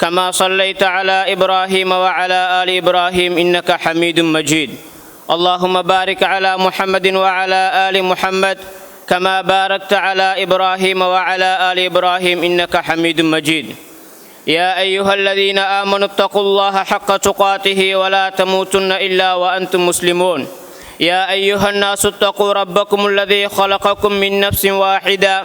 كما صليت على إبراهيم وعلى آل إبراهيم إنك حميد مجيد. اللهم بارك على محمد وعلى آل محمد كما باركت على إبراهيم وعلى آل إبراهيم إنك حميد مجيد. يا أيها الذين آمنوا اتقوا الله حق تقاته ولا تموتن إلا وأنتم مسلمون. يا أيها الناس اتقوا ربكم الذي خلقكم من نفس واحدة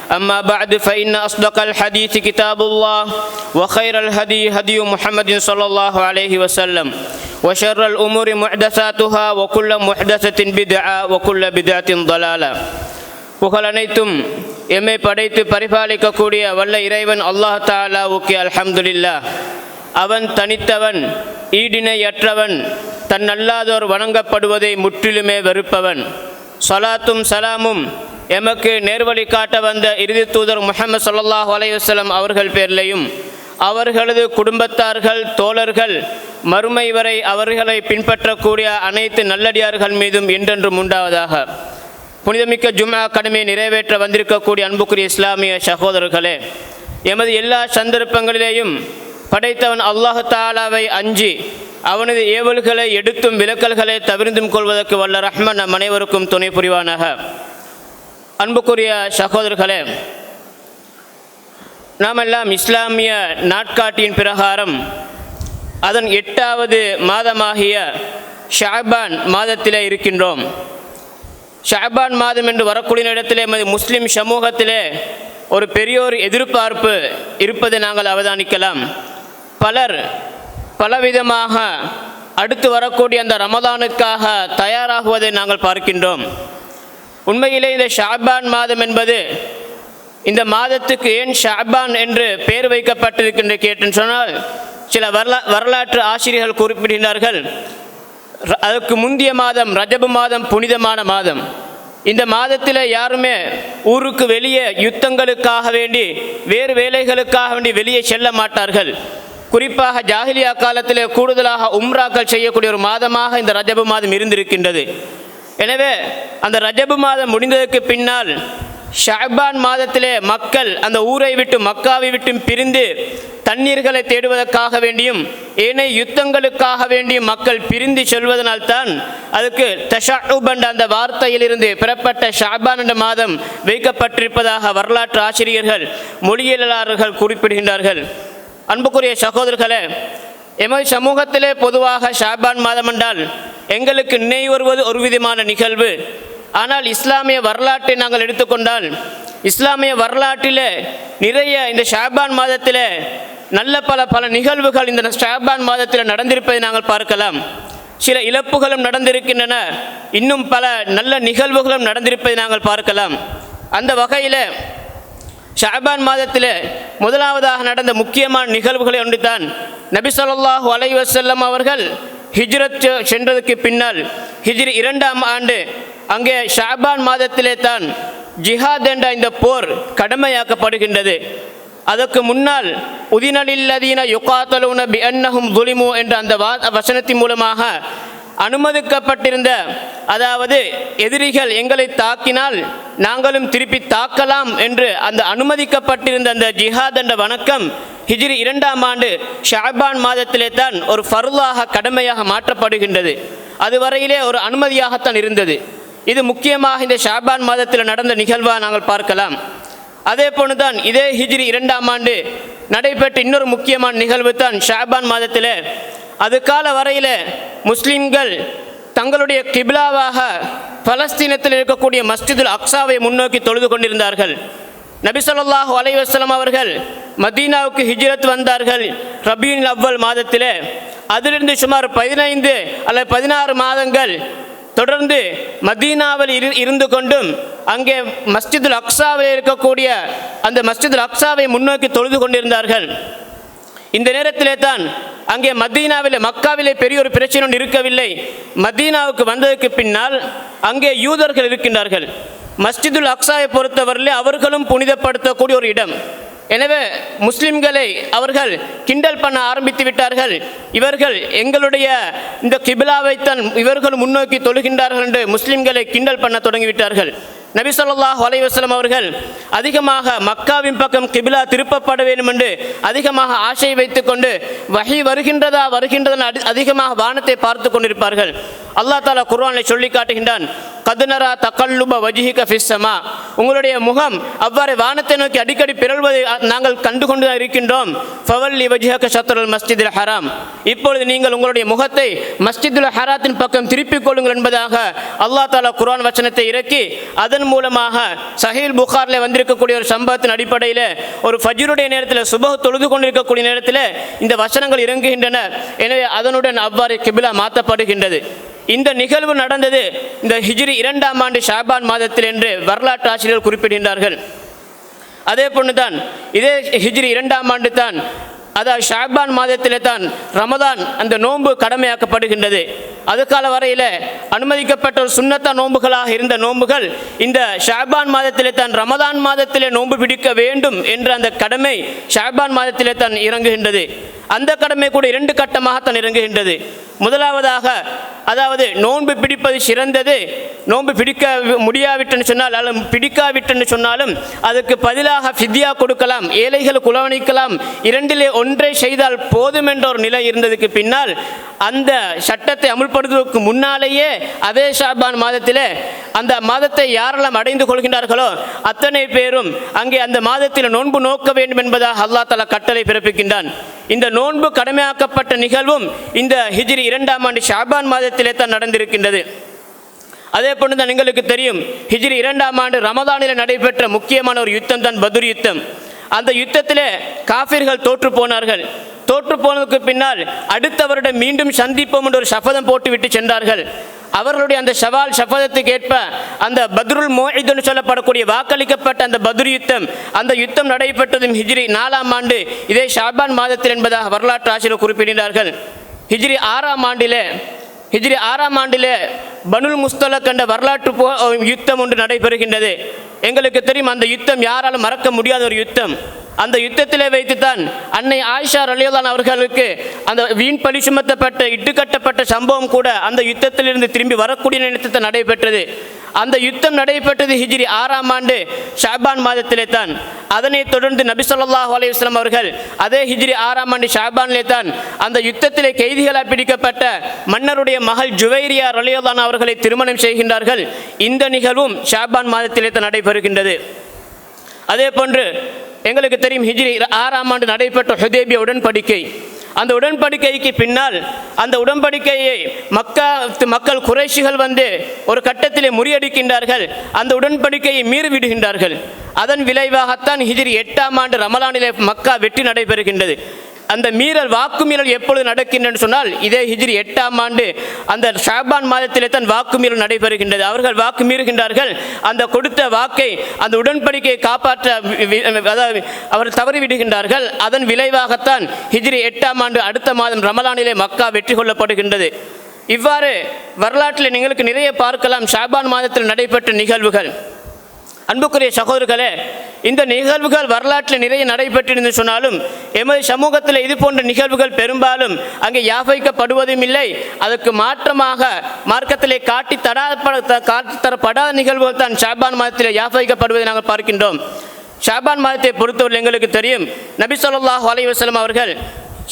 أما بعد فإن أصدق الحديث كتاب الله وخير الهدي هدي محمد صلى الله عليه وسلم وشر الأمور محدثاتها وكل محدثة بدعة وكل بدعة ضلالة புகழ் அனைத்தும் எம்மை படைத்து பரிபாலிக்கக்கூடிய வல்ல இறைவன் அல்லாஹ் தாலாவுக்கு அல்ஹம்துலில்லா அவன் தனித்தவன் ஈடிணையற்றவன் தன் அல்லாதோர் வணங்கப்படுவதை முற்றிலுமே வெறுப்பவன் சலாத்தும் சலாமும் எமக்கு நேர்வழி காட்ட வந்த இறுதி தூதர் முகமது ஸல்லல்லாஹு அலையுசலம் அவர்கள் பேர்லேயும் அவர்களது குடும்பத்தார்கள் தோழர்கள் மறுமை வரை அவர்களை பின்பற்றக்கூடிய அனைத்து நல்லடியார்கள் மீதும் என்றென்றும் உண்டாவதாக. புனிதமிக்க ஜும்மா கடமையை நிறைவேற்ற வந்திருக்கக்கூடிய அன்புக்குரிய இஸ்லாமிய சகோதரர்களே எமது எல்லா சந்தர்ப்பங்களிலேயும் படைத்தவன் அல்லாஹு தாலாவை அஞ்சி அவனது ஏவல்களை எடுத்தும் விலக்கல்களை தவிர்த்தும் கொள்வதற்கு வல்ல ரஹ்மன் நம் அனைவருக்கும் துணை புரிவானாக. அன்புக்குரிய சகோதரர்களே நாமெல்லாம் இஸ்லாமிய நாட்காட்டியின் பிரகாரம் அதன் எட்டாவது மாதமாகிய ஷாபான் மாதத்திலே இருக்கின்றோம். ஷாபான் மாதம் என்று வரக்கூடிய இடத்திலே எமது முஸ்லிம் சமூகத்திலே ஒரு பெரியோர் எதிர்பார்ப்பு இருப்பதை நாங்கள் அவதானிக்கலாம். பலர் பலவிதமாக அடுத்து வரக்கூடிய அந்த ரமதானுக்காக தயாராகுவதை நாங்கள் பார்க்கின்றோம். உண்மையிலே இந்த ஷாபான் மாதம் என்பது இந்த மாதத்துக்கு ஏன் ஷாபான் என்று பெயர் வைக்கப்பட்டிருக்கின்ற கேட்டுன்னு சொன்னால் சில வரலா வரலாற்று ஆசிரியர்கள் குறிப்பிடுகின்றார்கள் அதுக்கு முந்திய மாதம் ரஜபு மாதம் புனிதமான மாதம். இந்த மாதத்தில் யாருமே ஊருக்கு வெளியே யுத்தங்களுக்காக வேண்டி வேறு வேலைகளுக்காக வேண்டி வெளியே செல்ல மாட்டார்கள். குறிப்பாக ஜாகிலியா காலத்தில் கூடுதலாக உம்ராக்கள் செய்யக்கூடிய ஒரு மாதமாக இந்த ரஜபு மாதம் இருந்திருக்கின்றது. எனவே அந்த ரஜபு மாதம் முடிந்ததற்கு பின்னால் ஷாபான் மாதத்திலே மக்கள் அந்த ஊரை விட்டு மக்காவை விட்டும் பிரிந்து தண்ணீர்களை தேடுவதற்காக வேண்டியும் ஏனைய யுத்தங்களுக்காக வேண்டியும் மக்கள் பிரிந்து செல்வதனால்தான் அதுக்கு தஷாபண்ட் அந்த வார்த்தையிலிருந்து பெறப்பட்ட ஷாபான் என்ற மாதம் வைக்கப்பட்டிருப்பதாக வரலாற்று ஆசிரியர்கள் மொழியியலாளர்கள் குறிப்பிடுகின்றார்கள். அன்புக்குரிய சகோதரர்களே எமது சமூகத்திலே பொதுவாக ஷாபான் மாதம் என்றால் எங்களுக்கு நினைவு வருவது ஒரு விதமான நிகழ்வு. ஆனால் இஸ்லாமிய வரலாற்றை நாங்கள் எடுத்துக்கொண்டால் இஸ்லாமிய வரலாற்றில் நிறைய இந்த ஷாபான் மாதத்தில் நல்ல பல பல நிகழ்வுகள் இந்த ஷாபான் மாதத்தில் நடந்திருப்பதை நாங்கள் பார்க்கலாம். சில இழப்புகளும் நடந்திருக்கின்றன. இன்னும் பல நல்ல நிகழ்வுகளும் நடந்திருப்பதை நாங்கள் பார்க்கலாம். அந்த வகையில் ஷாபான் மாதத்தில் முதலாவதாக நடந்த முக்கியமான நிகழ்வுகளை ஒன்று தான் நபி சொல்லாஹு அலை வசல்லம் அவர்கள் ஹிஜ்ரத் சென்றதுக்கு பின்னால் ஹிஜ்ரி இரண்டாம் ஆண்டு அங்கே ஷாபான் மாதத்திலே தான் ஜிஹாத் என்ற இந்த போர் கடமையாக்கப்படுகின்றது. அதற்கு முன்னால் உதினலில்லதீன யுகாத்தலுன பி அன்னஹும் துலிமு என்ற அந்த வா வசனத்தின் மூலமாக அனுமதிக்கப்பட்டிருந்த அதாவது எதிரிகள் எங்களை தாக்கினால் நாங்களும் திருப்பி தாக்கலாம் என்று அந்த அனுமதிக்கப்பட்டிருந்த அந்த ஜிஹாத் என்ற வணக்கம் ஹிஜ்ரி இரண்டாம் ஆண்டு ஷாபான் மாதத்திலே தான் ஒரு ஃபருலாக கடமையாக மாற்றப்படுகின்றது. அதுவரையிலே ஒரு அனுமதியாகத்தான் இருந்தது. இது முக்கியமாக இந்த ஷாபான் மாதத்தில் நடந்த நிகழ்வாக நாங்கள் பார்க்கலாம். அதே போன்றுதான் இதே ஹிஜ்ரி இரண்டாம் ஆண்டு நடைபெற்ற இன்னொரு முக்கியமான நிகழ்வு தான் ஷாபான் மாதத்தில். அது கால வரையில் முஸ்லீம்கள் தங்களுடைய கிபிலாவாக பலஸ்தீனத்தில் இருக்கக்கூடிய மஸ்ஜிதுல் அக்ஸாவை முன்னோக்கி தொழுது கொண்டிருந்தார்கள். நபி அலைவாஸ்லாம் அவர்கள் மதீனாவுக்கு ஹிஜ்ரத் வந்தார்கள் ரபீன் அவ்வல் மாதத்திலே. அதிலிருந்து சுமார் பதினைந்து அல்லது பதினாறு மாதங்கள் தொடர்ந்து மதீனாவில் இரு இருந்து கொண்டும் அங்கே மஸ்ஜிதுல் அக்ஸாவில் இருக்கக்கூடிய அந்த மஸ்ஜிதுல் அக்ஸாவை முன்னோக்கி தொழுது கொண்டிருந்தார்கள். இந்த நேரத்திலே தான் அங்கே மதீனாவில் மக்காவிலே பெரிய ஒரு பிரச்சனை ஒன்று இருக்கவில்லை. மதீனாவுக்கு வந்ததற்கு பின்னால் அங்கே யூதர்கள் இருக்கின்றார்கள். மஸ்ஜிதுல் அக்ஸாவை பொறுத்தவரையிலே அவர்களும் புனிதப்படுத்தக்கூடிய ஒரு இடம். எனவே முஸ்லிம்களை அவர்கள் கிண்டல் பண்ண ஆரம்பித்து விட்டார்கள். இவர்கள் எங்களுடைய இந்த கிபிலாவைத்தான் இவர்கள் முன்னோக்கி தொழுகின்றார்கள் என்று முஸ்லிம்களை கிண்டல் பண்ண தொடங்கிவிட்டார்கள். நபி ஸல்லல்லாஹு அலைஹி அவர்கள் அதிகமாக மக்காவின் பக்கம் கிபிலா திருப்பப்பட வேண்டும் என்று அதிகமாக ஆசை வைத்துக்கொண்டு வகை வருகின்றதா வருகின்றதா அதி- அதிகமாக வானத்தை பார்த்து கொண்டிருப்பார்கள். அல்லாஹ் தாலா குர்வானை சொல்லி காட்டுகின்றான் கதுனரா தக்கல்லுப வஜிஹிக ஃபிஸ்ஸமா உங்களுடைய முகம் அவ்வாறு வானத்தை நோக்கி அடிக்கடி பிறழ்வதை நாங்கள் கண்டுகொண்டு இருக்கின்றோம். ஃபவல்லி வஜிஹக சத்ருல் மஸ்ஜிதுல் ஹராம். இப்பொழுது நீங்கள் உங்களுடைய முகத்தை மஸ்ஜிதுல் ஹராத்தின் பக்கம் திருப்பிக் கொள்ளுங்கள் என்பதாக அல்லாஹ் தாலா குரான் வசனத்தை இறக்கி அதன் மூலமாக சஹீல் புகாரில் வந்திருக்கக்கூடிய ஒரு சம்பவத்தின் அடிப்படையில் ஒரு ஃபஜ்ருடைய நேரத்தில் சுபஹ் தொழுது கொண்டிருக்கக்கூடிய நேரத்தில் இந்த வசனங்கள் இறங்குகின்றன. எனவே அதனுடன் அவ்வாறு கிபிலா மாற்றப்படுகின்றது இந்த நிகழ்வு நடந்தது இந்த ஹிஜ்ரி இரண்டாம் ஆண்டு ஷாபான் மாதத்தில் என்று வரலாற்று ஆசிரியர்கள் குறிப்பிடுகின்றார்கள். அதே போன்றுதான் இதே ஹிஜ்ரி இரண்டாம் ஆண்டு தான் அதாவது ஷாபான் மாதத்திலே தான் ரமதான் அந்த நோன்பு கடமையாக்கப்படுகின்றது. அது கால வரையில் அனுமதிக்கப்பட்ட ஒரு சுன்னத்தா நோன்புகளாக இருந்த நோன்புகள் இந்த ஷாபான் மாதத்திலே தான் ரமதான் மாதத்திலே நோன்பு பிடிக்க வேண்டும் என்ற அந்த கடமை ஷாபான் மாதத்திலே தான் இறங்குகின்றது. அந்த கடமை கூட இரண்டு கட்டமாகத்தான் இறங்குகின்றது. முதலாவதாக அதாவது நோன்பு பிடிப்பது சிறந்தது. நோன்பு பிடிக்க முடியாவிட்டுன்னு சொன்னால் அல்லது பிடிக்காவிட்டுன்னு சொன்னாலும் அதுக்கு பதிலாக ஃபித்யா கொடுக்கலாம் ஏழைகள் குலவணிக்கலாம் இரண்டிலே ஒன்றை செய்தால் போதும் என்ற ஒரு நிலை இருந்ததுக்கு பின்னால் அந்த சட்டத்தை அமுல்படுத்துவதற்கு முன்னாலேயே அதே ஷாபான் மாதத்திலே அந்த மாதத்தை யாரெல்லாம் அடைந்து கொள்கின்றார்களோ அத்தனை பேரும் அங்கே அந்த மாதத்தில் நோன்பு நோக்க வேண்டும் என்பதாக அல்லாஹ் தலா கட்டளை பிறப்பிக்கின்றான். இந்த நோன்பு கடமையாக்கப்பட்ட நிகழ்வும் இந்த ஹிஜ்ரி இரண்டாம் ஆண்டு ஷாபான் மாதத்திலே தான் நடந்திருக்கின்றது. அதே போன்று தான் எங்களுக்கு தெரியும் ஹிஜ்ரி இரண்டாம் ஆண்டு ரமதானில் நடைபெற்ற முக்கியமான ஒரு யுத்தம் தான் பதுர் யுத்தம். அந்த யுத்தத்திலே காஃபிர்கள் தோற்று போனார்கள். தோற்று போனதுக்கு பின்னால் அடுத்த வருடம் மீண்டும் சந்திப்போம் என்று ஒரு சபதம் போட்டுவிட்டு சென்றார்கள். அவர்களுடைய அந்த ஷவால் சபதத்துக்கு ஏற்ப அந்த பத்ருல் மோஹிதுன்னு சொல்லப்படக்கூடிய வாக்களிக்கப்பட்ட அந்த பத்ரு யுத்தம் அந்த யுத்தம் நடைபெற்றதும் ஹிஜ்ரி நாலாம் ஆண்டு. இதே ஷாபான் மாதத்தில் என்பதாக வரலாற்று ஆசிரியர் குறிப்பிடுகிறார்கள் ஹிஜ்ரி ஆறாம் ஆண்டிலே ஹிஜ்ரி ஆறாம் ஆண்டிலே பனுல் முஸ்தலக் என்ற வரலாற்று போ யுத்தம் ஒன்று நடைபெறுகின்றது. எங்களுக்கு தெரியும் அந்த யுத்தம் யாராலும் மறக்க முடியாத ஒரு யுத்தம். அந்த யுத்தத்திலே வைத்துத்தான் அன்னை ஆயிஷா ரலியல்லான் அவர்களுக்கு அந்த வீண் பழி சுமத்தப்பட்ட இட்டுக்கட்டப்பட்ட சம்பவம் கூட அந்த யுத்தத்திலிருந்து திரும்பி வரக்கூடிய நேரத்தில் நடைபெற்றது. அந்த யுத்தம் நடைபெற்றது ஹிஜ்ரி ஆறாம் ஆண்டு ஷாபான் மாதத்திலே தான். அதனைத் தொடர்ந்து நபி ஸல்லல்லாஹு அலைஹி அவர்கள் அதே ஹிஜ்ரி ஆறாம் ஆண்டு ஷாபானிலே தான் அந்த யுத்தத்திலே கைதிகளாக பிடிக்கப்பட்ட மன்னருடைய மகள் ஜுவைரியா ரலியல்லான் அவர்களை திருமணம் செய்கின்றார்கள். இந்த நிகழ்வும் ஷாபான் மாதத்திலே தான் நடைபெறுகின்றது அதே போன்று எங்களுக்கு தெரியும் ஹிஜ்ரி ஆறாம் ஆண்டு நடைபெற்ற ஹுதேபிய உடன்படிக்கை. அந்த உடன்படிக்கைக்கு பின்னால் அந்த உடன்படிக்கையை மக்கா மக்கள் குறைஷிகள் வந்து ஒரு கட்டத்திலே முறியடிக்கின்றார்கள். அந்த உடன்படிக்கையை மீறிவிடுகின்றார்கள். அதன் விளைவாகத்தான் ஹிஜ்ரி எட்டாம் ஆண்டு ரமலானிலே மக்கா வெற்றி நடைபெறுகின்றது. அந்த மீறல் வாக்கு மீறல் எப்பொழுது நடக்கின்றன சொன்னால் இதே ஹிஜ்ரி எட்டாம் ஆண்டு அந்த ஷாபான் மாதத்திலே தான் வாக்கு மீறல் நடைபெறுகின்றது. அவர்கள் வாக்கு மீறுகின்றார்கள். அந்த கொடுத்த வாக்கை அந்த உடன்படிக்கையை காப்பாற்ற அதாவது அவர் தவறிவிடுகின்றார்கள். அதன் விளைவாகத்தான் ஹிஜ்ரி எட்டாம் ஆண்டு அடுத்த மாதம் ரமலானிலே மக்கா வெற்றி கொள்ளப்படுகின்றது. இவ்வாறு வரலாற்றில் எங்களுக்கு நிறைய பார்க்கலாம். ஷாபான் மாதத்தில் நடைபெற்ற நிகழ்வுகள். அன்புக்குரிய சகோதரர்களே இந்த நிகழ்வுகள் வரலாற்றில் நிறைய நடைபெற்றிருந்து சொன்னாலும் எமது சமூகத்தில் இது போன்ற நிகழ்வுகள் பெரும்பாலும் அங்கே யாபைக்கப்படுவதும் இல்லை. அதற்கு மாற்றமாக மார்க்கத்திலே காட்டி தடாப்பட காட்டி தரப்படாத நிகழ்வுகள் தான் ஷாபான் மாதத்தில் யாபைக்கப்படுவதை நாங்கள் பார்க்கின்றோம். ஷாபான் மாதத்தை பொறுத்தவரை எங்களுக்கு தெரியும் நபி சொல்லாஹ் அலைஹி அவர்கள்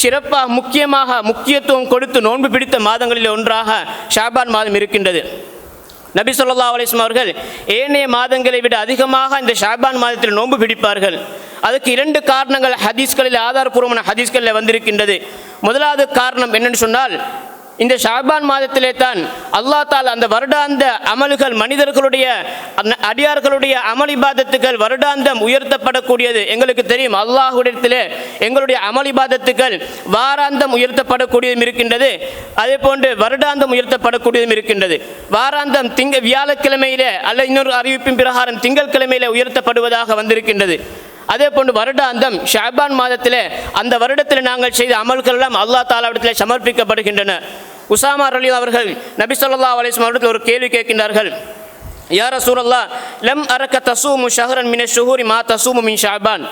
சிறப்பாக முக்கியமாக முக்கியத்துவம் கொடுத்து நோன்பு பிடித்த மாதங்களில் ஒன்றாக ஷாபான் மாதம் இருக்கின்றது. நபி சொல்லா அலிஸ்லாம் அவர்கள் ஏனைய மாதங்களை விட அதிகமாக இந்த ஷாபான் மாதத்தில் நோன்பு பிடிப்பார்கள். அதுக்கு இரண்டு காரணங்கள் ஹதீஸ்களில் ஆதாரபூர்வமான ஹதீஸ்களில் வந்திருக்கின்றது. முதலாவது காரணம் என்னன்னு சொன்னால் இந்த ஷாபான் மாதத்திலே தான் அல்லாஹ் தால் அந்த வருடாந்த அமல்கள் மனிதர்களுடைய அடியார்களுடைய அமல் இபாதத்துகள் வருடாந்தம் உயர்த்தப்படக்கூடியது. எங்களுக்கு தெரியும் அல்லாஹுடத்திலே எங்களுடைய அமல் இபாதத்துகள் வாராந்தம் உயர்த்தப்படக்கூடியதும் இருக்கின்றது. அதே போன்று வருடாந்தம் உயர்த்தப்படக்கூடியதும் இருக்கின்றது. வாராந்தம் திங்க வியாழக்கிழமையிலே அல்ல இன்னொரு அறிவிப்பின் பிரகாரம் திங்கள் கிழமையிலே உயர்த்தப்படுவதாக வந்திருக்கின்றது. அதே போன்று வருடாந்தம் ஷாபான் மாதத்திலே அந்த வருடத்தில் நாங்கள் செய்த அமல்கள் எல்லாம் அல்லாஹ் தாலாவிடத்தில் சமர்ப்பிக்கப்படுகின்றன. உசாமா அலி அவர்கள் நபி சொல்லா அலிஸ்லாம் அவர்கள் ஒரு கேள்வி கேட்கின்றார்கள். யார சூரல்லா லம் அரக்க தசூமு ஷஹரன் மின ஷுஹூரி மா தசூமு மின் ஷாபான்.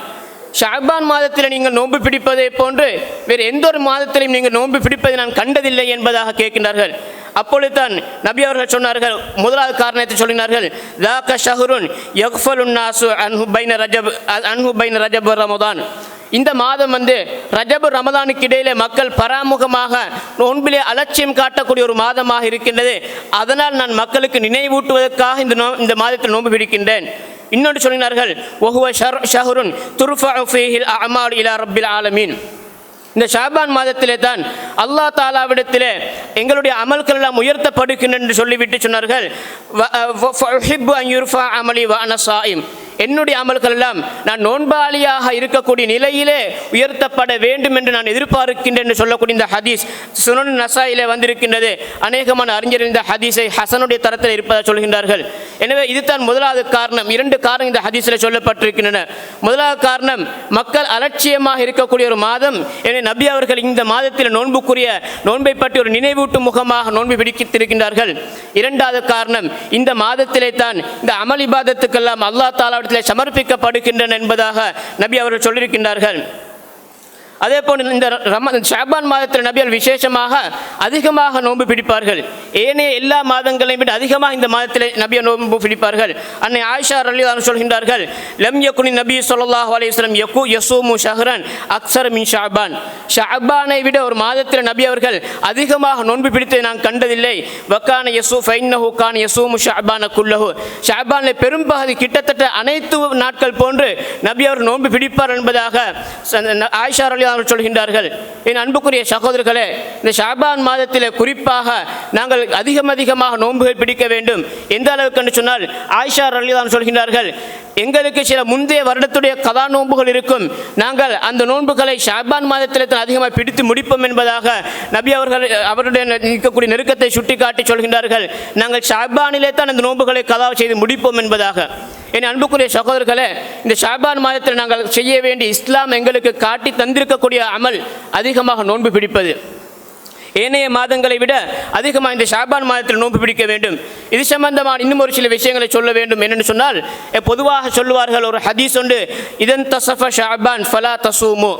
ஷாபான் மாதத்தில் நீங்கள் நோன்பு பிடிப்பதை போன்று வேறு எந்த ஒரு மாதத்திலையும் நீங்கள் நோன்பு பிடிப்பதை நான் கண்டதில்லை என்பதாக கேட்கின்றார்கள். அப்பொழுதுதான் நபி அவர்கள் சொன்னார்கள் முதலாவது காரணத்தை சொல்லினார்கள் தாக்க ஷஹருன் யக்ஃபலுன் நாசு அன்ஹு பைன ரஜப் அன்ஹு பைன ரஜப் ரமதான் இந்த மாதம் வந்து ரஜபு ரமதானுக்கு இடையிலே மக்கள் பராமுகமாக நோன்பிலே அலட்சியம் காட்டக்கூடிய ஒரு மாதமாக இருக்கின்றது. அதனால் நான் மக்களுக்கு நினைவூட்டுவதற்காக இந்த நோ இந்த மாதத்தில் நோன்பு பிடிக்கின்றேன் இன்னொன்று சொல்லினார்கள் ஒஹுவ ஷர் ஷஹருன் துர்ஃபா ஃபீஹில் அமால் இலா ரப்பில் ஆலமீன். இந்த ஷாபான் மாதத்திலே தான் அல்லாஹ் தாலாவிடத்திலே எங்களுடைய அமல்கள் எல்லாம் உயர்த்தப்படுகின்றன என்று சொல்லிவிட்டு சொன்னார்கள். வ- அமலி வ என்னுடைய அமல்கள் எல்லாம் நான் நோன்பாளியாக இருக்கக்கூடிய நிலையிலே உயர்த்தப்பட வேண்டும் என்று நான் எதிர்பார்க்கின்றேன் என்று சொல்லக்கூடிய இந்த ஹதீஸ் சுனன் நசாயிலே வந்திருக்கின்றது. அநேகமான அறிஞர்கள் இந்த ஹதீஸை ஹசனுடைய தரத்தில் இருப்பதாக சொல்கின்றார்கள். எனவே இதுதான் முதலாவது காரணம். இரண்டு காரணம் இந்த ஹதீஸில் சொல்லப்பட்டிருக்கின்றன. முதலாவது காரணம் மக்கள் அலட்சியமாக இருக்கக்கூடிய ஒரு மாதம். எனவே நபி அவர்கள் இந்த மாதத்தில் நோன்புக்குரிய நோன்பை பற்றி ஒரு நினைவூட்டும் முகமாக நோன்பு பிடித்திருக்கின்றார்கள். இரண்டாவது காரணம் இந்த மாதத்திலே தான் இந்த அமல் இபாதத்துக்கெல்லாம் அல்லாஹ் தாலாவிடத்திலே சமர்ப்பிக்கப்படுகின்றன என்பதாக நபி அவர்கள் சொல்லியிருக்கின்றார்கள். அதே போன்று இந்த ரம ஷாபான் மாதத்தில் நபிகள் விசேஷமாக அதிகமாக நோன்பு பிடிப்பார்கள். ஏனைய எல்லா மாதங்களையும் விட அதிகமாக இந்த மாதத்தில் நபியை நோன்பு பிடிப்பார்கள். அன்னை ஆயிஷா ரலி சொல்கின்றார்கள் லம் யக்குனி நபி ஸல்லல்லாஹு அலையம் யக்கு யசூமு ஷஹரன் அக்சர் மின் ஷாபான். ஷாபானை விட ஒரு மாதத்தில் நபி அவர்கள் அதிகமாக நோன்பு பிடித்ததை நான் கண்டதில்லை. வக்கான யசு ஃபைன்னஹு கான் யசூமு ஷாபான குல்லஹு. ஷாபானில் பெரும்பகுதி கிட்டத்தட்ட அனைத்து நாட்கள் போன்று நபி அவர் நோன்பு பிடிப்பார் என்பதாக ஆயிஷா அலி அவர்கள் சொல்கின்றார்கள். என் அன்புக்குரிய சகோதரர்களே இந்த ஷாபான் மாதத்தில் குறிப்பாக நாங்கள் அதிகம் அதிகமாக நோன்புகள் பிடிக்க வேண்டும். எந்த அளவுக்கு என்று சொன்னால் ஆயிஷா ரலிதான் சொல்கின்றார்கள் எங்களுக்கு சில முந்தைய வருடத்துடைய கதா நோன்புகள் இருக்கும். நாங்கள் அந்த நோன்புகளை ஷாபான் மாதத்தில் தான் அதிகமாக பிடித்து முடிப்போம் என்பதாக நபி அவர்கள் அவருடைய இருக்கக்கூடிய நெருக்கத்தை சுட்டிக்காட்டி சொல்கின்றார்கள். நாங்கள் ஷாபானிலே தான் அந்த நோன்புகளை கதா செய்து முடிப்போம் என்பதாக. என் அன்புக்குரிய சகோதரர்களே இந்த ஷாபான் மாதத்தில் நாங்கள் செய்ய வேண்டிய இஸ்லாம் எங்களுக்கு காட்டி தந்திருக்கக்கூடிய அமல் அதிகமாக நோன்பு பிடிப்பது. ஏனைய மாதங்களை விட அதிகமாக இந்த ஷாபான் மாதத்தில் நோன்பு பிடிக்க வேண்டும். இது சம்பந்தமான இன்னும் ஒரு சில விஷயங்களை சொல்ல வேண்டும். என்னென்னு சொன்னால் பொதுவாக சொல்லுவார்கள் ஒரு ஹதீஸ் உண்டு இதன் தசஃப ஷாபான் ஃபலா தசூமு.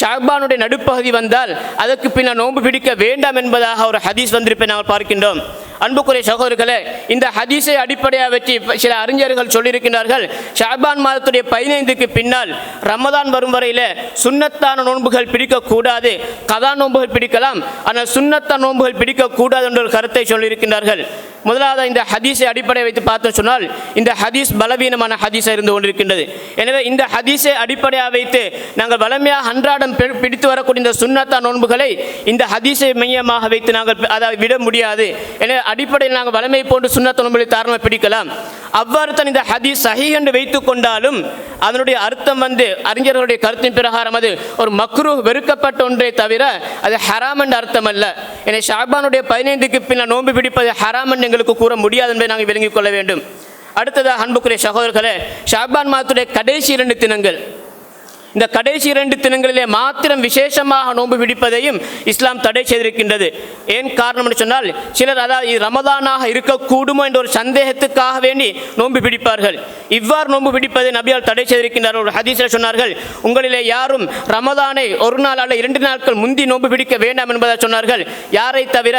ஷாபானுடைய நடுப்பகுதி வந்தால் அதற்கு பின்னால் நோன்பு பிடிக்க வேண்டாம் என்பதாக ஒரு ஹதீஸ் வந்திருப்பை நாங்கள் பார்க்கின்றோம். அன்புக்குரிய சகோதரர்களே இந்த ஹதீஸை அடிப்படையாக வச்சு சில அறிஞர்கள் சொல்லியிருக்கிறார்கள் ஷாபான் மாதத்துடைய பதினைந்துக்கு பின்னால் ரமதான் வரும் வரையில் சுன்னத்தான நோன்புகள் பிடிக்கக்கூடாது. கதா நோன்புகள் பிடிக்கலாம் ஆனால் சுண்ணத்த நோன்புகள் பிடிக்கக்கூடாது என்ற ஒரு கருத்தை சொல்லியிருக்கிறார்கள் முதலாவது இந்த ஹதீஸை அடிப்படை வைத்து பார்த்தோம் சொன்னால் இந்த ஹதீஸ் பலவீனமான ஹதீஸாக இருந்து கொண்டிருக்கின்றது. எனவே இந்த ஹதீஸை அடிப்படையாக வைத்து நாங்கள் வளமையாக அன்றாடம் பி- பிடித்து வரக்கூடிய இந்த சுன்னத்தா நோன்புகளை இந்த ஹதீஸை மையமாக வைத்து நாங்கள் அதை விட முடியாது. எனவே அடிப்படையில் நாங்கள் வளமை போன்று சுண்ணத் நோன்புகளை தாராளமாக பிடிக்கலாம். அவ்வாறு தான் இந்த ஹதீஸ் சஹி என்று வைத்து கொண்டாலும் அதனுடைய அர்த்தம் வந்து அறிஞர்களுடைய கருத்தின் பிரகாரம் அது ஒரு மக்ரு வெறுக்கப்பட்ட ஒன்றே தவிர அது ஹராம் என்ற அர்த்தம் அல்ல. எனவே ஷாபானுடைய பதினைந்துக்கு பின்னர் நோன்பு பிடிப்பது ஹராம் என்று எங்களுக்கு கூற முடியாது என்பதை நாங்கள் விளங்கிக் கொள்ள வேண்டும். அடுத்ததாக அன்புக்குரிய சகோதரர்களே ஷாபான் மாதத்துடைய கடைசி இரண்டு தினங்கள். இந்த கடைசி இரண்டு தினங்களிலே மாத்திரம் விசேஷமாக நோன்பு பிடிப்பதையும் இஸ்லாம் தடை செய்திருக்கின்றது. ஏன் காரணம் என்று சொன்னால் சிலர் அதாவது இது ரமதானாக இருக்கக்கூடுமோ என்ற ஒரு சந்தேகத்துக்காக வேண்டி நோன்பு பிடிப்பார்கள் இவ்வாறு நோன்பு பிடிப்பதை நபியால் தடை செய்திருக்கின்றார் ஒரு ஹதீஸில் சொன்னார்கள் உங்களிலே யாரும் ரமதானை ஒரு நாள் அல்ல இரண்டு நாட்கள் முந்தி நோன்பு பிடிக்க வேண்டாம் என்பதாக சொன்னார்கள். யாரை தவிர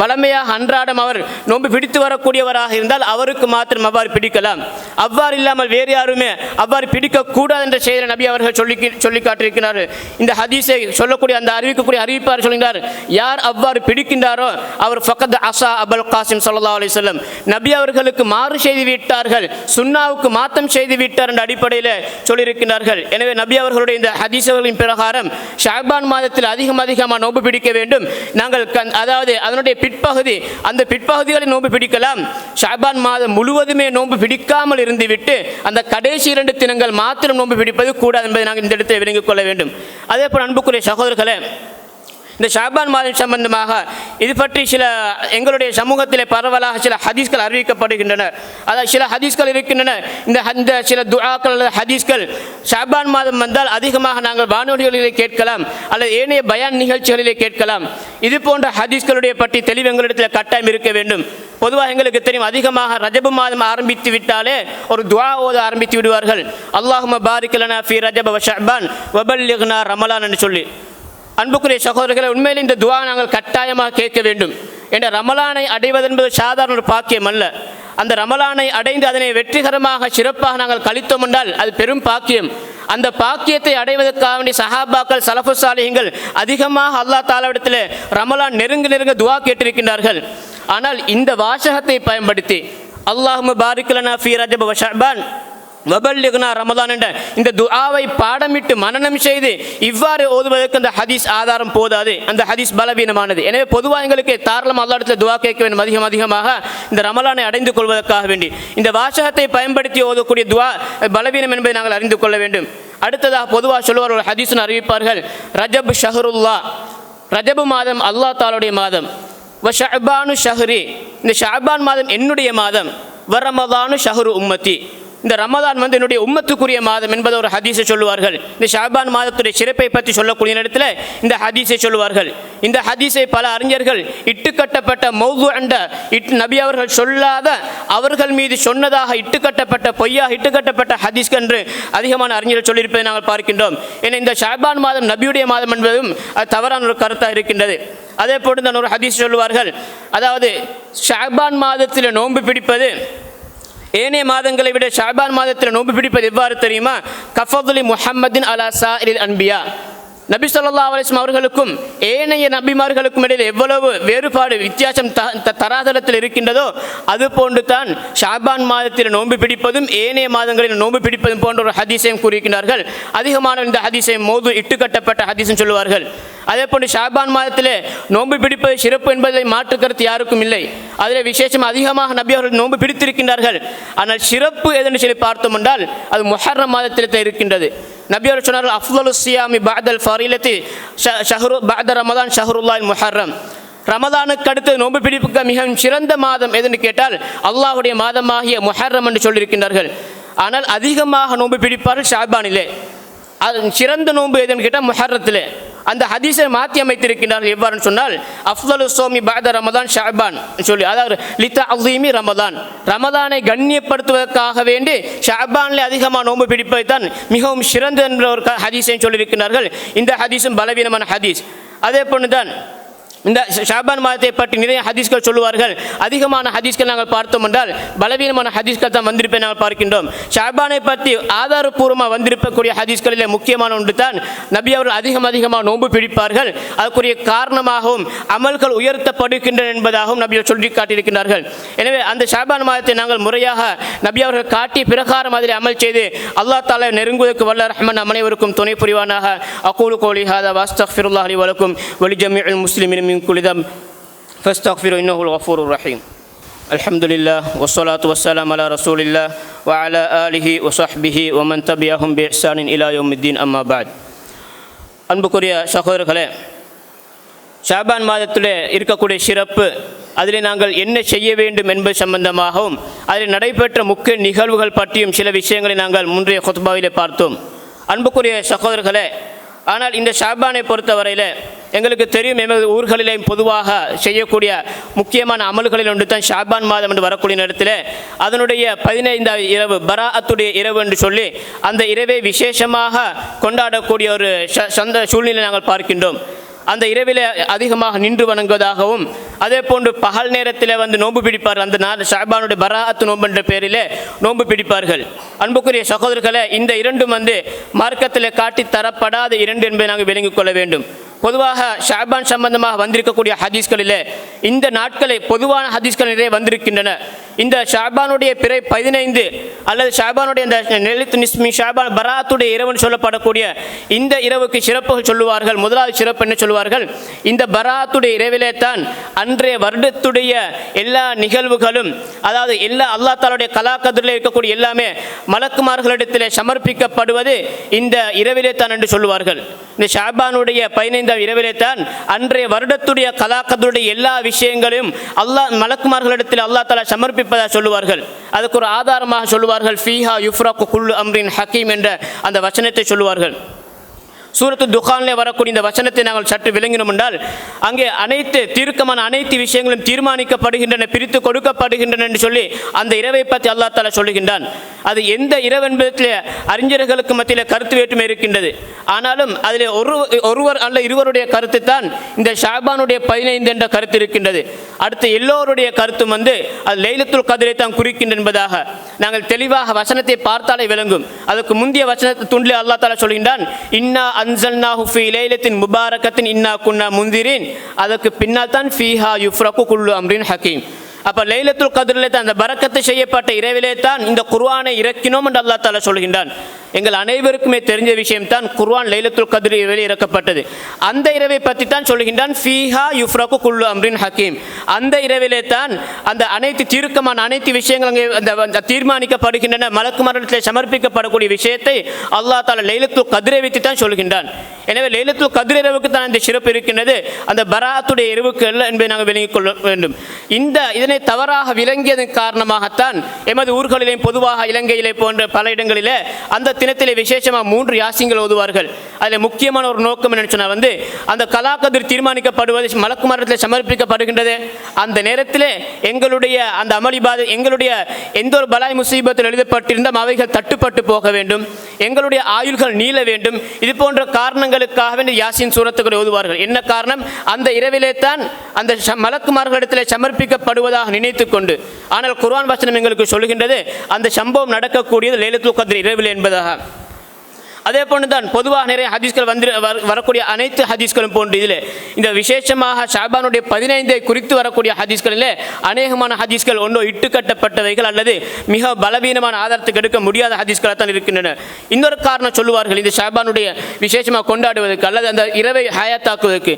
வளமையாக அன்றாடம் அவர் நோன்பு பிடித்து வரக்கூடியவராக இருந்தால் அவருக்கு மாத்திரம் அவ்வாறு பிடிக்கலாம். அவ்வாறு இல்லாமல் வேறு யாருமே அவ்வாறு பிடிக்கக்கூடாது என்ற செய்தியை நபி அவர்கள் சொல்லி சொல்லி சொல்லி காட்டியிருக்கிறார் இந்த ஹதீஸை சொல்லக்கூடிய அந்த அறிவிக்கக்கூடிய அறிவிப்பார் சொல்கிறார் யார் அவ்வாறு பிடிக்கின்றாரோ அவர் ஃபக்கத் அசா அபல் காசிம் சல்லா அலி சொல்லம் நபி அவர்களுக்கு மாறு செய்து விட்டார்கள் சுன்னாவுக்கு மாத்தம் செய்து விட்டார் என்ற அடிப்படையில் சொல்லியிருக்கிறார்கள் எனவே நபி அவர்களுடைய இந்த ஹதீஸ்களின் பிரகாரம் ஷாபான் மாதத்தில் அதிகம் அதிகமாக நோன்பு பிடிக்க வேண்டும். நாங்கள் அதாவது அதனுடைய பிற்பகுதி அந்த பிற்பகுதிகளை நோம்பு பிடிக்கலாம். ஷாபான் மாதம் முழுவதுமே நோன்பு பிடிக்காமல் இருந்துவிட்டு அந்த கடைசி இரண்டு தினங்கள் மாத்திரம் நோன்பு பிடிப்பது கூடாது என்பதை நாங்கள் இந்த இடத்தை விளங்கிக் கொள்ள வேண்டும். அதே போல் அன்புக்குரிய சகோதரர்களே இந்த ஷாபான் மாதம் சம்பந்தமாக இது பற்றி சில எங்களுடைய சமூகத்திலே பரவலாக சில ஹதீஸ்கள் அறிவிக்கப்படுகின்றன. அதாவது சில ஹதீஸ்கள் இருக்கின்றன. இந்த அந்த சில துஆக்கள் அல்லது ஹதீஸ்கள் ஷாபான் மாதம் வந்தால் அதிகமாக நாங்கள் வானொலிகளிலே கேட்கலாம். அல்லது ஏனைய பயான் நிகழ்ச்சிகளிலே கேட்கலாம். இது போன்ற ஹதீஸ்களுடைய பற்றி தெளிவு எங்களிடத்தில் கட்டாயம் இருக்க வேண்டும். பொதுவாக எங்களுக்கு தெரியும் அதிகமாக ரஜபு மாதம் ஆரம்பித்து விட்டாலே ஒரு துவா ஓத ஆரம்பித்து விடுவார்கள். அல்லாஹும பாரிக்கலனா ஃபி ரஜப ஷஹ்பான் ஷஅபான் வபல்லிக்னா ரமலான் என்று சொல்லி. அன்புக்குரிய சகோதரர்களை உண்மையில் இந்த துவா நாங்கள் கட்டாயமாக கேட்க வேண்டும். என்ற ரமலானை அடைவது என்பது சாதாரண ஒரு பாக்கியம் அல்ல. அந்த ரமலானை அடைந்து அதனை வெற்றிகரமாக சிறப்பாக நாங்கள் கழித்தோம் என்றால் அது பெரும் பாக்கியம். அந்த பாக்கியத்தை அடைவதற்காக வேண்டிய சஹாபாக்கள் சலஃபு சாலிஹங்கள் அதிகமாக அல்லாஹ் தாலாவிடத்தில் ரமலான் நெருங்க நெருங்க துவா கேட்டிருக்கின்றார்கள். ஆனால் இந்த வாசகத்தை பயன்படுத்தி அல்லாஹ் பாரிக்கலனா ஃபி ரஜப வ வபல்லிகுனா ரமதான் என்ற இந்த துஆவை பாடமிட்டு மனனம் செய்து இவ்வாறு ஓதுவதற்கு அந்த ஹதீஸ் ஆதாரம் போதாது. அந்த ஹதீஸ் பலவீனமானது. எனவே பொதுவாக எங்களுக்கு தாராளம் அல்லாடத்தில் துவா கேட்க வேண்டும். அதிகம் அதிகமாக இந்த ரமலானை அடைந்து கொள்வதற்காக வேண்டி. இந்த வாசகத்தை பயன்படுத்தி ஓதக்கூடிய துவா பலவீனம் என்பதை நாங்கள் அறிந்து கொள்ள வேண்டும். அடுத்ததாக பொதுவாக சொல்லுவார் ஒரு ஹதீஸ்னு அறிவிப்பார்கள். ரஜப் ஷஹருல்லா. ரஜபு மாதம் அல்லாஹ் தாலுடைய மாதம். வ ஷஅபானு ஷஹரி. இந்த ஷஅபான் மாதம் என்னுடைய மாதம். வ ரமதானு ஷஹரு உம்மத்தி. இந்த ரமதான் வந்து என்னுடைய உம்மத்துக்குரிய மாதம் என்பதை ஒரு ஹதீஸை சொல்லுவார்கள். இந்த ஷாபான் மாதத்துடைய சிறப்பை பற்றி சொல்லக்கூடிய நேரத்தில் இந்த ஹதீஸை சொல்லுவார்கள். இந்த ஹதீஸை பல அறிஞர்கள் இட்டுக்கட்டப்பட்ட மௌது அண்ட இட் நபி அவர்கள் சொல்லாத அவர்கள் மீது சொன்னதாக இட்டுக்கட்டப்பட்ட பொய்யாக இட்டுக்கட்டப்பட்ட ஹதீஸ் என்று அதிகமான அறிஞர்கள் சொல்லியிருப்பதை நாங்கள் பார்க்கின்றோம். என இந்த ஷாபான் மாதம் நபியுடைய மாதம் என்பதும் அது தவறான ஒரு கருத்தாக இருக்கின்றது. அதே போன்று தான் ஒரு ஹதீஸ் சொல்லுவார்கள். அதாவது ஷாபான் மாதத்தில் நோன்பு பிடிப்பது ஏனைய மாதங்களை விட ஷாபான் மாதத்தில் நோன்பு பிடிப்பது எவ்வாறு தெரியுமா? கஃபதுலி முஹம்மதின் அலா சாஇரில் அன்பியா. நபி சொல்லா அலிஸ்லாம் அவர்களுக்கும் ஏனைய நபிமார்களுக்கும் இடையில் எவ்வளவு வேறுபாடு வித்தியாசம் த த- தராதரத்தில் இருக்கின்றதோ அது போன்று தான் ஷாபான் மாதத்தில் நோன்பு பிடிப்பதும் ஏனைய மாதங்களில் நோன்பு பிடிப்பதும் போன்ற ஒரு ஹதீஸையும் கூறியிருக்கிறார்கள் அதிகமான இந்த ஹதீஸை மோது இட்டுக்கட்டப்பட்ட ஹதீஸும் சொல்லுவார்கள். அதே போன்று ஷாபான் மாதத்திலே நோன்பு பிடிப்பது சிறப்பு என்பதை மாற்று கருத்து யாருக்கும் இல்லை. அதில் விசேஷம் அதிகமாக நபி அவர்கள் நோன்பு பிடித்திருக்கின்றார்கள். ஆனால் சிறப்பு எதென்று சொல்லி பார்த்தோம் என்றால் அது மொஹர்ர மாதத்தில் தான் இருக்கின்றது. நபி அவர்கள் சொன்னார்கள் அஃலு சியாமி பாதல் ஃபரீலத்தி ஷஹரு பாத ரமதான் ஷஹருல்லால் முஹர்ரம் ரமதானுக்கு அடுத்து நோன்பு பிடிப்புக்கு மிகவும் சிறந்த மாதம் எதுன்னு கேட்டால் அல்லாஹ்வுடைய மாதமாகிய முஹர்ரம் என்று சொல்லியிருக்கின்றார்கள் ஆனால் அதிகமாக நோன்பு பிடிப்பார்கள் ஷாபானிலே அது சிறந்த நோன்பு எதுன்னு கேட்டால் முஹர்ரத்திலே அந்த ஹதீஸை மாற்றி அமைத்திருக்கிறார்கள் எவ்வாறுன்னு சொன்னால் அஃப்தலு சோமி பாத ரமதான் ஷாபான் சொல்லி அதாவது லிதா அசீமி ரமதான் ரமதானை கண்ணியப்படுத்துவதற்காக வேண்டி ஷாபானில் அதிகமாக நோன்பு பிடிப்பதை தான் மிகவும் சிறந்த என்ற ஒரு ஹதீஸை சொல்லியிருக்கிறார்கள் இந்த ஹதீஸும் பலவீனமான ஹதீஸ். அதே போன்று தான் இந்த ஷாபான் மாதத்தை பற்றி நிறைய ஹதீஸ்கள் சொல்லுவார்கள். அதிகமான ஹதீஸ்கள் நாங்கள் பார்த்தோம் என்றால் பலவீனமான ஹதீஸ்கள் தான் வந்திருப்பதை நாங்கள் பார்க்கின்றோம். ஷாபானை பற்றி ஆதாரப்பூர்வமாக வந்திருக்கக்கூடிய ஹதீஸ்களிலே முக்கியமான ஒன்று தான் நபி அவர்கள் அதிகம் அதிகமாக நோன்பு பிடிப்பார்கள். அதற்குரிய காரணமாகவும் அமல்கள் உயர்த்தப்படுகின்றன என்பதாகவும் நபி சொல்லி காட்டியிருக்கிறார்கள் எனவே அந்த ஷாபான் மாதத்தை நாங்கள் முறையாக நபி அவர்கள் காட்டி பிரகாரம் அதில் அமல் செய்து அல்லாஹ் தாலா நெருங்குவதற்கு வல்ல ரஹ்மன் அனைவருக்கும் துணை புரிவானாக. அகூலு கோலி ஹாதா வாஸ்தஃபிருல்லாஹ் அலி வலக்கும் வலிஜமி முஸ்லிமின் من كل ذنب فاستغفروا إنه الغفور الرحيم الحمد لله والصلاة والسلام على رسول الله وعلى آله وصحبه ومن تبعهم بإحسان إلى يوم الدين أما بعد அன்புக்குரிய சகோதரர்களே ஷாபான் மாதத்தில் இருக்கக்கூடிய சிறப்பு அதில் நாங்கள் என்ன செய்ய வேண்டும் என்பது சம்பந்தமாகவும் அதில் நடைபெற்ற முக்கிய நிகழ்வுகள் பற்றியும் சில விஷயங்களை நாங்கள் முந்தைய ஹுத்பாவிலே பார்த்தோம் அன்புக்குரிய சகோதரர்களே ஆனால் இந்த ஷாபானை பொறுத்தவரையில் எங்களுக்கு தெரியும் எமது ஊர்களிலேயும் பொதுவாக செய்யக்கூடிய முக்கியமான அமல்களில் ஒன்று தான் ஷாபான் மாதம் என்று வரக்கூடிய நேரத்தில் அதனுடைய பதினைந்தாவது இரவு பராஅத்துடைய இரவு என்று சொல்லி அந்த இரவை விசேஷமாக கொண்டாடக்கூடிய ஒரு ச- சந்த சூழ்நிலை நாங்கள் பார்க்கின்றோம். அந்த இரவில் அதிகமாக நின்று வணங்குவதாகவும் அதே போன்று பகல் நேரத்தில் வந்து நோன்பு பிடிப்பார்கள். அந்த நாள் ஷாபானுடைய பராத்து நோன்பு என்ற பேரிலே நோன்பு பிடிப்பார்கள். அன்புக்குரிய சகோதரர்களை இந்த இரண்டும் வந்து மார்க்கத்தில் காட்டி தரப்படாத இரண்டு என்பதை நாங்கள் விளங்கிக் கொள்ள வேண்டும். பொதுவாக ஷாபான் சம்பந்தமாக வந்திருக்கக்கூடிய ஹதீஸ்களிலே இந்த நாட்களை பொதுவான ஹதீஸ்கள் நிறைய வந்திருக்கின்றன. இந்த ஷாபானுடைய பிறை பதினைந்து அல்லது ஷாபானுடைய இந்த நெலித்து நிஸ்மி ஷாபான் பராத்துடைய இரவுன்னு சொல்லப்படக்கூடிய இந்த இரவுக்கு சிறப்புகள் சொல்லுவார்கள். முதலாவது சிறப்பு என்ன சொல்லுவார்கள்? இந்த பராத்துடைய இரவிலே தான் அன்றைய வருடத்துடைய எல்லா நிகழ்வுகளும் அதாவது எல்லா அல்லா தாலுடைய கலாக்கதிரில் இருக்கக்கூடிய எல்லாமே மலக்குமார்களிடத்தில் சமர்ப்பிக்கப்படுவது இந்த இரவிலே தான் என்று சொல்லுவார்கள். இந்த ஷாபானுடைய பதினைந்தாம் இரவிலே தான் அன்றைய வருடத்துடைய கலாக்கதருடைய எல்லா விஷயங்களையும் அல்லாஹ் மலக்குமார்களிடத்தில் அல்லா தாலா சமர்ப்பிப்பதாக சொல்லுவார்கள். அதுக்கு ஒரு ஆதாரமாக சொல்லுவார்கள். ஃபீஹா யுஃப்ரக்கு குல்லு அம்ரின் ஹக்கீம் என்ற அந்த வசனத்தை சொல்லுவார்கள். சூரத்து துகானிலே வரக்கூடிய இந்த வசனத்தை நாங்கள் சற்று விளங்கினோம் என்றால் அங்கே அனைத்து தீர்க்கமான அனைத்து விஷயங்களும் தீர்மானிக்கப்படுகின்றன பிரித்து கொடுக்கப்படுகின்றன என்று சொல்லி அந்த இரவை பற்றி அல்லாஹ் தாலா சொல்லுகின்றான். அது எந்த இரவு என்பதில் அறிஞர்களுக்கு மத்தியில் கருத்து வேற்றுமை இருக்கின்றது. ஆனாலும் அதில் ஒரு ஒருவர் அல்ல இருவருடைய கருத்து தான் இந்த ஷாபானுடைய பதினைந்து என்ற கருத்து இருக்கின்றது. அடுத்து எல்லோருடைய கருத்தும் வந்து அது லைலத்துல் கதிரை தான் குறிக்கின்ற என்பதாக. நாங்கள் தெளிவாக வசனத்தை பார்த்தாலே விளங்கும். அதுக்கு முந்தைய வசனத்தை துண்டிலே அல்லாஹ் தாலா சொல்கின்றான் இன்னா அன்சல்னாஹு ஃபி லைலத்தின் முபாரக்கத்தின் இன்னா குன்னா முந்திரின் அதற்கு பின்னால் தான் ஃபீஹா யுஃப்ரகு குல்லு அம்ரின் ஹக்கீம். அப்போ லைலத்துல் கதிரிலே தான் அந்த பரக்கத்து செய்யப்பட்ட இரவிலே தான் இந்த குர்வானை இறக்கினோம் என்று அல்லாஹ் தாலா சொல்கின்றான். எங்கள் அனைவருக்குமே தெரிஞ்ச விஷயம் தான் குர்வான் லைலத்துல் கதிர் இரவில் இறக்கப்பட்டது. அந்த இரவை பற்றி தான் சொல்கின்றான் ஃபீஹா யுஃப்ரகு குல்லு அம்ரின் ஹக்கீம் அந்த இரவிலே தான் அந்த அனைத்து தீர்க்கமான அனைத்து விஷயங்கள் அங்கே அந்த தீர்மானிக்கப்படுகின்றன மலக்கு மரணத்தில் சமர்ப்பிக்கப்படக்கூடிய விஷயத்தை அல்லாஹ் தாலா லைலத்துல் கதிரை வைத்து தான் சொல்கின்றான். எனவே லைலத்துல் கதிர் இரவுக்கு தான் இந்த சிறப்பு இருக்கின்றது. அந்த பராத்துடைய இரவுக்கு அல்ல என்பதை நாங்கள் விளங்கிக் கொள்ள வேண்டும். இந்த இதன் தவறாக விளங்கியதன் காரணமாகத்தான் எமது ஊர்களிலே பொதுவாக இலங்கையிலே போன்ற பல இடங்களிலே அந்த தினத்திலே விசேஷமாக மூன்று யாசிங்கள் ஓதுவார்கள். அதில் முக்கியமான ஒரு நோக்கம் என்னன்னு சொன்னால் வந்து அந்த கலாக்கதிர் தீர்மானிக்கப்படுவது மலக்குமாரத்தில் சமர்ப்பிக்கப்படுகின்றது. அந்த நேரத்தில் எங்களுடைய அந்த அமளிபாத எங்களுடைய எந்த ஒரு பலாய் முசீபத்தில் எழுதப்பட்டிருந்தால் அவைகள் தட்டுப்பட்டு போக வேண்டும். எங்களுடைய ஆயுள்கள் நீள வேண்டும். இது போன்ற காரணங்களுக்காக வேண்டி யாசின் சூரத்துக்களை ஓதுவார்கள். என்ன காரணம்? அந்த இரவிலே தான் அந்த மலக்குமார்களிடத்தில் சமர்ப்பிக்கப்படுவதாக நினைத்து கொண்டு ஆனால் குர்ஆன் வசனம் எங்களுக்கு சொல்கின்றது அந்த சம்பவம் நடக்கக்கூடியது லேலத்துல் கத்ர் இரவில் என்பதாக. அதே போன்று தான் பொதுவாக நிறைய ஹதீஸ்கள் வந்து வரக்கூடிய அனைத்து ஹதீஸ்களும் போன்று இதில். இந்த விசேஷமாக ஷாபானுடைய பதினைந்தை குறித்து வரக்கூடிய ஹதீஸ்களிலே அநேகமான ஹதீஸ்கள் ஒன்றோ இட்டுக்கட்டப்பட்டவைகள் அல்லது மிக பலவீனமான ஆதாரத்துக்கு எடுக்க முடியாத ஹதீஸ்களாக தான் இருக்கின்றன. இன்னொரு காரணம் சொல்லுவார்கள் இது ஷாபானுடைய விசேஷமாக கொண்டாடுவதற்கு அல்லது அந்த இரவை ஹயாத்தாக்குவதற்கு.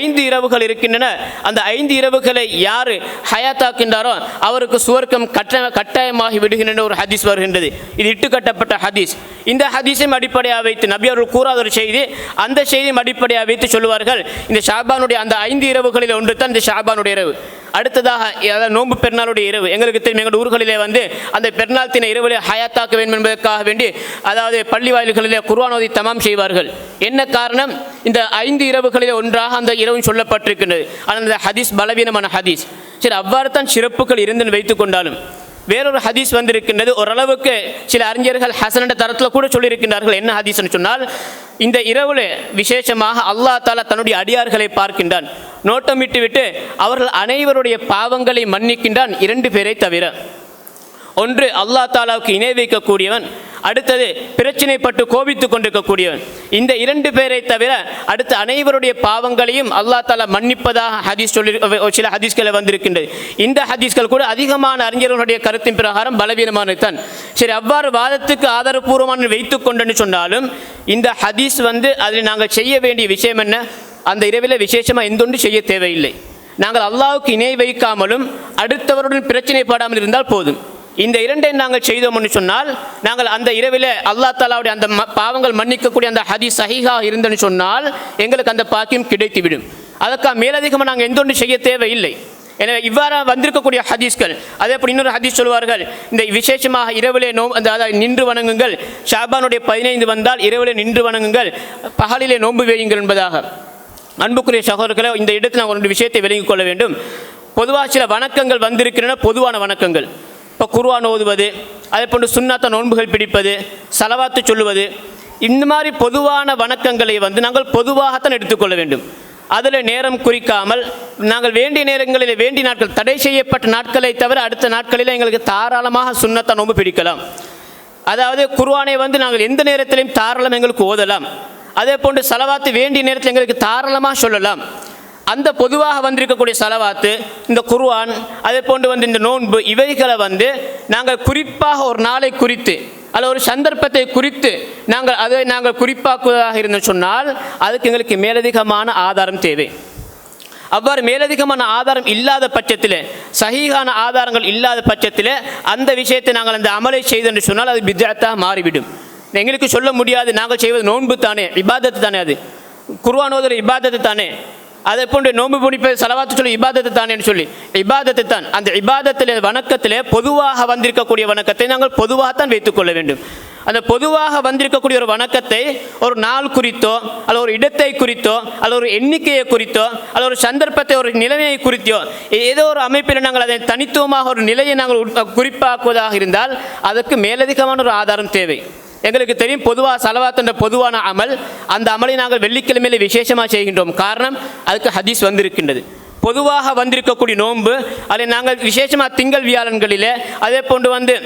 ஐந்து இரவுகள் இருக்கின்றன. அந்த ஐந்து இரவுகளை யார் ஹயாத்தாக்கின்றாரோ அவருக்கு சுவர்க்கம் கட்ட கட்டாயமாகி விடுகின்றன ஒரு ஹதீஸ் வருகின்றது. இது இட்டுக்கட்டப்பட்ட ஹதீஸ். இந்த ஹதீஸையும் அடிப்படையாக வைத்து நபி அவர்கள் கூறாத ஒரு செய்தி அந்த செய்தியும் அடிப்படையாக வைத்து சொல்லுவார்கள். இந்த ஷாபானுடைய அந்த ஐந்து இரவுகளில் ஒன்று தான் இந்த ஷாபானுடைய இரவு. அடுத்ததாக அதாவது நோன்பு பெருநாளுடைய இரவு. எங்களுக்கு தெரியும் எங்கள் ஊர்களிலே வந்து அந்த பெருநாள் தின இரவிலே ஹயாத்தாக்க வேண்டும் என்பதற்காக வேண்டி அதாவது பள்ளி வாயில்களிலே குர்வானோதி தமாம் செய்வார்கள். என்ன காரணம்? இந்த ஐந்து இரவுகளிலே ஒன்றாக அந்த இரவும் சொல்லப்பட்டிருக்கின்றது. ஆனால் அந்த ஹதீஸ் பலவீனமான ஹதீஸ். சரி அவ்வாறு தான் சிறப்புகள் இருந்துன்னு வைத்துக்கொண்டாலும் வேறொரு ஹதீஸ் வந்திருக்கின்றது. ஓரளவுக்கு சில அறிஞர்கள் ஹசனண்ட தரத்தில் கூட சொல்லியிருக்கின்றார்கள். என்ன ஹதீஸ்னு சொன்னால் இந்த இரவுல விசேஷமாக அல்லாஹ் தாலா தன்னுடைய அடியார்களை பார்க்கின்றான். நோட்டமிட்டு விட்டு அவர்கள் அனைவருடைய பாவங்களை மன்னிக்கின்றான் இரண்டு பேரை தவிர. ஒன்று அல்லாஹ் தாலாவுக்கு இணை வைக்கக்கூடியவன். அடுத்தது பிரச்சனைப்பட்டு கோபித்துக் கொண்டிருக்கக்கூடியவன். இந்த இரண்டு பேரை தவிர அடுத்த அனைவருடைய பாவங்களையும் அல்லாஹ் தாலா மன்னிப்பதாக ஹதீஸ் சொல்லி சில ஹதீஸ்களை வந்திருக்கின்றது. இந்த ஹதீஸ்கள் கூட அதிகமான அறிஞர்களுடைய கருத்தின் பிரகாரம் பலவீனமானது தான் சரி அவ்வாறு வாதத்துக்கு ஆதாரபூர்வமான வைத்துக் கொண்டுன்னு சொன்னாலும் இந்த ஹதீஸ் வந்து அதில் நாங்கள் செய்ய வேண்டிய விஷயம் என்ன? அந்த இரவில் விசேஷமாக எந்தொன்று செய்ய தேவையில்லை. நாங்கள் அல்லாவுக்கு இணை வைக்காமலும் அடுத்தவருடன் பிரச்சனைப்படாமல் இருந்தால் போதும். இந்த இரண்டை நாங்கள் செய்தோம்னு சொன்னால் நாங்கள் அந்த இரவில் அல்லா தாலாவுடைய அந்த ம- பாவங்கள் மன்னிக்கக்கூடிய அந்த ஹதீஸ் சஹிஹா இருந்தன்னு சொன்னால் எங்களுக்கு அந்த பாக்கியம் கிடைத்துவிடும். அதற்காக மேலதிகமாக நாங்கள் எந்த ஒன்று செய்ய தேவையில்லை. எனவே இவ்வாறு வந்திருக்கக்கூடிய ஹதீஸ்கள் அதே போல் இன்னொரு ஹதீஸ் சொல்வார்கள் இந்த விசேஷமாக இரவிலே நோ அந்த அதாவது நின்று வணங்குங்கள் ஷாபானுடைய பதினைந்து வந்தால் இரவிலே நின்று வணங்குங்கள் பகலிலே நோன்பு வேயுங்கள் என்பதாக. அன்புக்குரிய சகோதரர்களை இந்த இடத்தில் நாங்கள் ஒரு விஷயத்தை விளங்கிக் கொள்ள வேண்டும். பொதுவாக சில வணக்கங்கள் வந்திருக்கின்றன பொதுவான வணக்கங்கள். இப்போ குருவான் ஓதுவது அதே போன்று சுண்ணாத்த நோன்புகள் பிடிப்பது சலவாத்து சொல்லுவது இந்த மாதிரி பொதுவான வணக்கங்களை வந்து நாங்கள் பொதுவாகத்தான் எடுத்துக்கொள்ள வேண்டும். அதில் நேரம் குறிக்காமல் நாங்கள் வேண்டிய நேரங்களில் வேண்டிய நாட்கள் தடை செய்யப்பட்ட நாட்களை தவிர அடுத்த நாட்களில் எங்களுக்கு தாராளமாக சுண்ணத்தை நோன்பு பிடிக்கலாம். அதாவது குருவானை வந்து நாங்கள் எந்த நேரத்திலையும் தாராளம் எங்களுக்கு ஓதலாம். அதே போன்று சலவாத்து வேண்டிய நேரத்தில் எங்களுக்கு தாராளமாக சொல்லலாம். அந்த பொதுவாக வந்திருக்கக்கூடிய செலவாத்து இந்த குருவான் அதே போன்று வந்து இந்த நோன்பு இவைகளை வந்து நாங்கள் குறிப்பாக ஒரு நாளை குறித்து அல்ல ஒரு சந்தர்ப்பத்தை குறித்து நாங்கள் அதை நாங்கள் குறிப்பாக்குவதாக இருந்து சொன்னால் அதுக்கு எங்களுக்கு மேலதிகமான ஆதாரம் தேவை. அவ்வாறு மேலதிகமான ஆதாரம் இல்லாத பட்சத்தில் சகிகான ஆதாரங்கள் இல்லாத பட்சத்தில் அந்த விஷயத்தை நாங்கள் அந்த அமலை செய்து என்று சொன்னால் அது பித்அத்தாக மாறிவிடும். எங்களுக்கு சொல்ல முடியாது நாங்கள் செய்வது நோன்பு தானே இபாதத்து தானே அது. குர்ஆன் இபாதத்து தானே. அதை போன்று நோன்பு பிடிப்பது செலவாத்து சொல்லி இபாதத்து என்று சொல்லி இபாதத்து தான் அந்த இபாதத்தில் வணக்கத்தில் பொதுவாக வந்திருக்கக்கூடிய வணக்கத்தை நாங்கள் பொதுவாகத்தான் வைத்துக்கொள்ள வேண்டும். அந்த பொதுவாக வந்திருக்கக்கூடிய ஒரு வணக்கத்தை ஒரு நாள் குறித்தோ அல்ல ஒரு இடத்தை குறித்தோ அல்ல ஒரு எண்ணிக்கையை குறித்தோ அல்ல ஒரு சந்தர்ப்பத்தை ஒரு நிலைமையை குறித்தோ ஏதோ ஒரு அமைப்பில் நாங்கள் அதை தனித்துவமாக ஒரு நிலையை நாங்கள் குறிப்பாக்குவதாக இருந்தால் அதற்கு மேலதிகமான ஒரு ஆதாரம் தேவை. எங்களுக்கு தெரியும் பொதுவாக சலவாத் என்ற பொதுவான அமல். அந்த அமலை நாங்கள் வெள்ளிக்கிழமையில விசேஷமாக செய்கின்றோம். காரணம் அதுக்கு ஹதீஸ் வந்திருக்கின்றது. பொதுவாக வந்திருக்கக்கூடிய நோன்பு அதை நாங்கள் விசேஷமாக திங்கள் வியாழன்களிலே அதே போன்று வந்து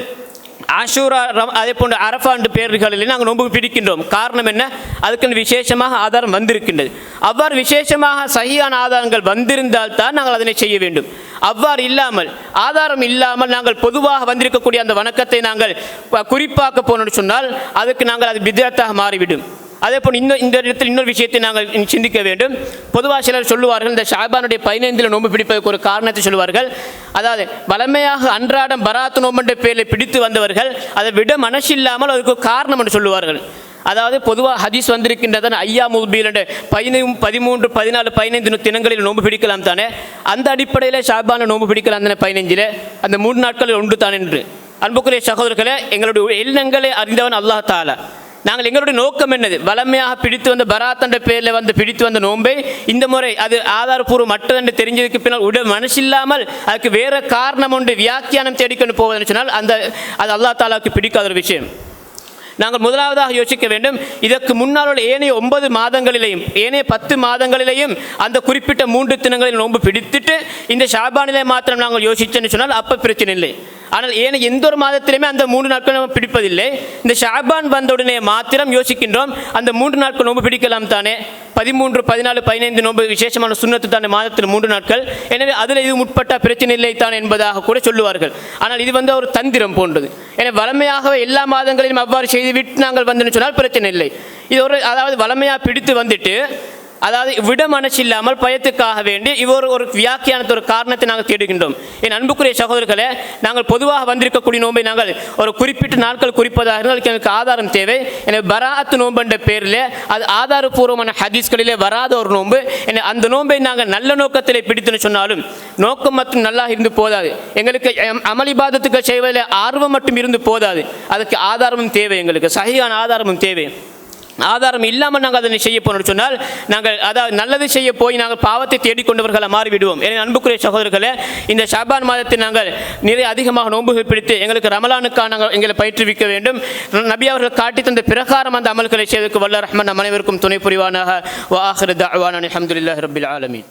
ஆஷூரா ரம் அதே போன்ற அரஃபாண்டு பேர்களில் நாங்கள் நோன்பு பிடிக்கின்றோம். காரணம் என்ன? அதுக்கு விசேஷமாக ஆதாரம் வந்திருக்கின்றது. அவ்வாறு விசேஷமாக சகியான ஆதாரங்கள் வந்திருந்தால் தான் நாங்கள் அதனை செய்ய வேண்டும். அவ்வாறு இல்லாமல் ஆதாரம் இல்லாமல் நாங்கள் பொதுவாக வந்திருக்கக்கூடிய அந்த வணக்கத்தை நாங்கள் குறிப்பாக்க போனோம்னு சொன்னால் அதுக்கு நாங்கள் அது வித்தியாத்தாக மாறிவிடும். அதே போல் இன்னும் இந்த இடத்தில் இன்னொரு விஷயத்தை நாங்கள் சிந்திக்க வேண்டும். பொதுவாக சிலர் சொல்லுவார்கள் இந்த ஷாபானுடைய பதினைந்தில் நோன்பு பிடிப்பதற்கு ஒரு காரணத்தை சொல்லுவார்கள். அதாவது வளமையாக அன்றாடம் பராத்து நோம்புன்ற பேரில் பிடித்து வந்தவர்கள் அதை விட மனசில்லாமல் அதுக்கு காரணம் என்று சொல்லுவார்கள். அதாவது பொதுவாக ஹதீஸ் வந்திருக்கின்றதன் ஐயா முபீல் பதினை பதினைந்து பதிமூன்று பதினாலு பதினைந்து தினங்களில் நோன்பு பிடிக்கலாம் தானே? அந்த அடிப்படையில் ஷாபான நோன்பு பிடிக்கலாம் தானே பதினைஞ்சில்? அந்த மூன்று நாட்களில் ஒன்று தான் என்று. அன்புக்குரிய சகோதரர்களே எங்களுடைய எண்ணங்களை அறிந்தவன் அல்லாஹ் தாலா. நாங்கள் எங்களுடைய நோக்கம் என்னது? வளமையாக பிடித்து வந்த பராத் என்ற பேரில் வந்து பிடித்து வந்த நோன்பை இந்த முறை அது ஆதாரப்பூர்வம் மற்றதென்று தெரிஞ்சதுக்கு பின்னால் உடல் மனசில்லாமல் அதுக்கு வேறு காரணம் ஒன்று வியாக்கியானம் தேடிக்கொண்டு போவதுன்னு சொன்னால் அந்த அது அல்லா தாலாவுக்கு பிடிக்காத ஒரு விஷயம். நாங்கள் முதலாவதாக யோசிக்க வேண்டும். இதற்கு முன்னால் உள்ள ஏனைய ஒன்பது மாதங்களிலேயும் ஏனைய பத்து மாதங்களிலேயும் அந்த குறிப்பிட்ட மூன்று தினங்களில் நோன்பு பிடித்துட்டு இந்த ஷாபானிலே மாத்திரம் நாங்கள் யோசிச்சேன்னு சொன்னால் அப்போ பிரச்சனை இல்லை. ஆனால் ஏனைய எந்த ஒரு மாதத்திலுமே அந்த மூன்று நாட்கள் நம்ம பிடிப்பதில்லை. இந்த ஷாபான் வந்தவுடனே மாத்திரம் யோசிக்கின்றோம். அந்த மூன்று நாட்கள் நோன்பு பிடிக்கலாம் தானே. பதிமூன்று பதினாலு பதினைந்து நோன்பு விசேஷமான சுண்ணத்து தானே மாதத்தில் மூன்று நாட்கள். எனவே அதில் இது முற்பட்ட பிரச்சனை இல்லை தான் என்பதாக கூட சொல்லுவார்கள். ஆனால் இது வந்து ஒரு தந்திரம் போன்றது. எனவே வளமையாகவே எல்லா மாதங்களிலும் அவ்வாறு செய்து விட்டு நாங்கள் வந்தோம்னு சொன்னால் பிரச்சனை இல்லை. இது ஒரு அதாவது வளமையாக பிடித்து வந்துட்டு அதாவது விட மனசு இல்லாமல் பயத்துக்காக வேண்டி இவர் ஒரு வியாக்கியானத்து ஒரு காரணத்தை நாங்கள் தேடுகின்றோம். என் அன்புக்குரிய சகோதரர்களே நாங்கள் பொதுவாக வந்திருக்கக்கூடிய நோன்பை நாங்கள் ஒரு குறிப்பிட்ட நாட்கள் குறிப்பதாக இருந்தால் எனக்கு ஆதாரம் தேவை. எனவே பராத்து நோன்பு என்ற பேரில் அது ஆதாரபூர்வமான ஹதீஸ்களிலே வராத ஒரு நோன்பு. என அந்த நோன்பை நாங்கள் நல்ல நோக்கத்தில் பிடித்துன்னு சொன்னாலும் நோக்கம் மட்டும் நல்லா இருந்து போதாது. எங்களுக்கு அமளிபாதத்துக்கு செய்வதில் ஆர்வம் மட்டும் இருந்து போதாது. அதுக்கு ஆதாரமும் தேவை எங்களுக்கு. சகியான ஆதாரமும் தேவை. ஆதாரம் இல்லாமல் நாங்கள் அதனை செய்ய போனோம் சொன்னால் நாங்கள் அதாவது நல்லது செய்ய போய் நாங்கள் பாவத்தை தேடிக்கொண்டவர்களாக மாறிவிடுவோம். எனவே அன்புக்குரிய சகோதரர்களே இந்த ஷாபான் மாதத்தில் நாங்கள் நிறைய அதிகமாக நோன்புகள் பிடித்து எங்களுக்கு ரமலானுக்காக நாங்கள் எங்களை பயிற்றுவிக்க வேண்டும். நபி அவர்கள் காட்டி தந்த பிரகாரம் அந்த அமல்களை செய்ததுக்கு வல்ல ரஹ்மான் நம் அனைவருக்கும் துணை புரிவானாக. வாஹர் தஅவானா அல்ஹம்துலில்லாஹி ரபில் ஆலமின்.